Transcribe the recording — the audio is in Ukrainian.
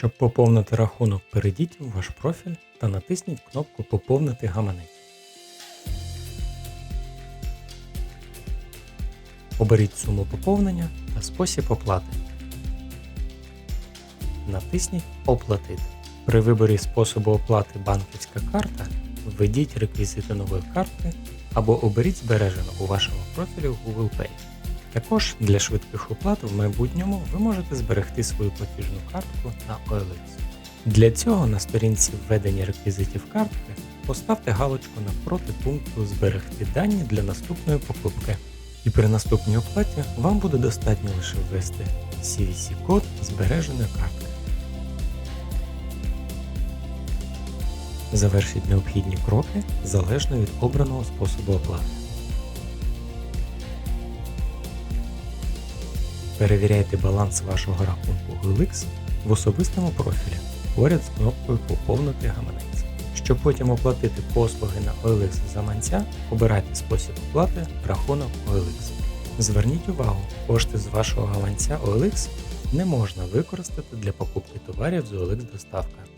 Щоб поповнити рахунок, перейдіть у ваш профіль та натисніть кнопку Поповнити гаманець. Оберіть суму поповнення та спосіб оплати. Натисніть Оплатити. При виборі способу оплати банківська карта введіть реквізити нової картки або оберіть збережену у вашому профілі Google Pay. Також для швидких оплат в майбутньому ви можете зберегти свою платіжну картку на OLX. Для цього на сторінці введення реквізитів картки поставте галочку навпроти пункту Зберегти дані для наступної покупки. І при наступній оплаті вам буде достатньо лише ввести CVC-код збереженої картки. Завершіть необхідні кроки залежно від обраного способу оплати. Перевіряйте баланс вашого рахунку OLX в особистому профілі поряд з кнопкою Поповнити гаманець. Щоб потім оплатити послуги на OLX заманця, обирайте спосіб оплати рахунок OLX. Зверніть увагу, кошти з вашого гаманця OLX не можна використати для покупки товарів з OLX доставка.